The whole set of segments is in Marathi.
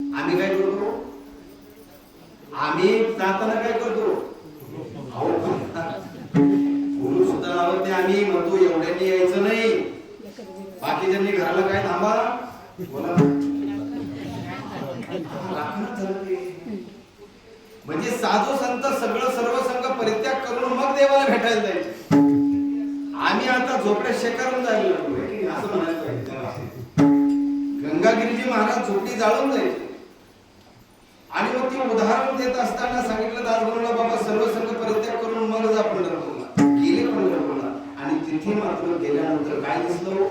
आम्ही काय करतो आम्ही जाताना काय करतो? हो, हो. गुरु सुद्धा लावत नाही आम्ही म्हणतो एवढ्यांनी यायचं नाही. बाकीच्या घराला काय थांबा? बोला. म्हणजे साधू संत सगळं सर्व संघ परित्याग करून मग देवाला भेटायला जायचे. आम्ही आता झोपड्या शेकारून जायला असं म्हणायला पाहिजे गंगागिरीजी महाराज झोपडी जाळून जायचे आणि मग ती उदाहरण देत असताना सांगितलं दासगुरूला बाबा सर्व संघ परित्याग करून मग जा पंढरपूरला. गेले पंढरपूरला. आणि तिथे मात्र गेल्यानंतर काय दिसलं हो?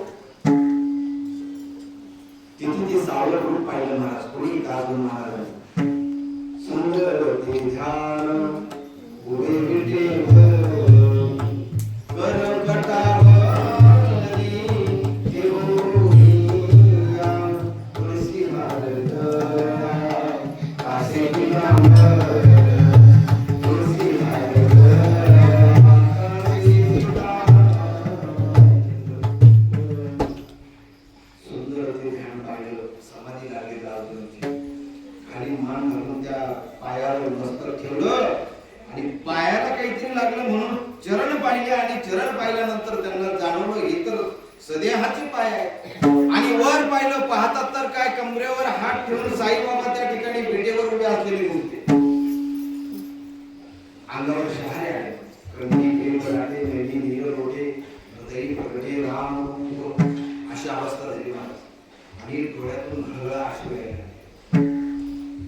तिथे ते सावलं रूप पाहिलं महाराज. कोणी? दासगुरू महाराज. सुंदर ते ध्यान सदेहाचे पाय आहे आणि वर पाहिलं पाहतात तर काय कमरेवर हात ठेवून साईबाबा त्या ठिकाणी होते. अंगावर शहारे आले कंदी प्रेम राहते मेली नीर रोटे हृदयी प्रगटे राम अशी अवस्था झाली महाराज आणि डोळ्यातून हळहळ अश्रू यायला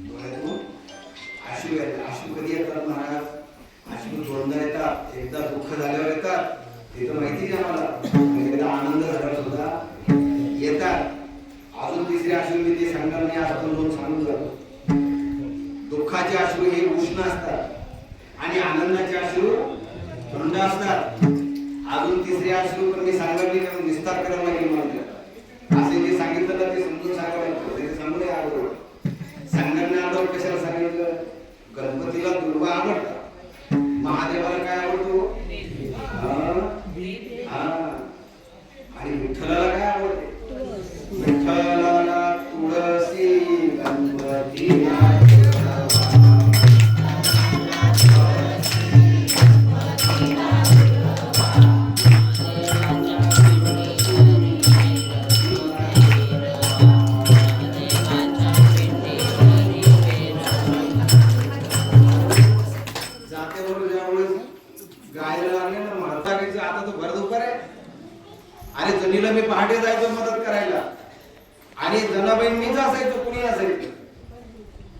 डोळ्यातून अश्रू यायला अश्रू कधी येतात महाराज? अश्रू दोनदा येतात एकदा दुःख झाल्यावर येतात. ते तर माहिती आहे आम्हाला. एकदा आनंद झाल्यावर सुद्धा येतात. अजून तिसरी अश्रू मी ते सांगणार नाही आज पण दोन सांगून जातो. दुःखाचे अश्रू हे उष्ण असतात. आणि आनंदाचे अश्रू थंड असतात. अजून तिसरे अश्रू पण मी कारण विस्तार करायला लागेल मला असे जे सांगितलं ना ते समजून ते सांगू नये नाही अगोदर कशाला सांगितलं? गणपतीला दुर्वा आवडतात महादेवाला काय आवडतो? आणि जनीला मी पहाटे जायचो मदत करायला. आणि जनाबाई मीच असायचो कुणी असायचं?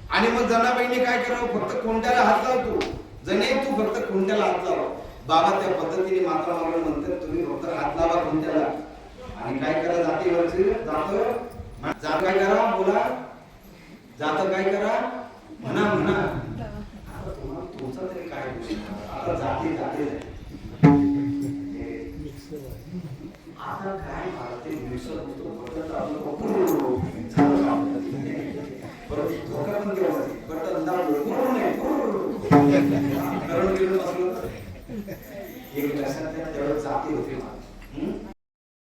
आणि मग जनाबाईंनी काय करावं? फक्त कोणत्याला हात लावतो. जने तू फक्त कोणत्याला हात लावा. बाबा त्या पद्धतीने मात्र मला म्हणतात तुम्ही फक्त हात लावा कोणत्याला आणि काय करा जातीवरचे जात जात काय करा बोला. जात काय करा म्हणा म्हणा. आता तुम्हाला तुमचा तरी काय आता जाती जाती करून गेलं बसलं एक लक्षात त्यावेळेस जाती होती.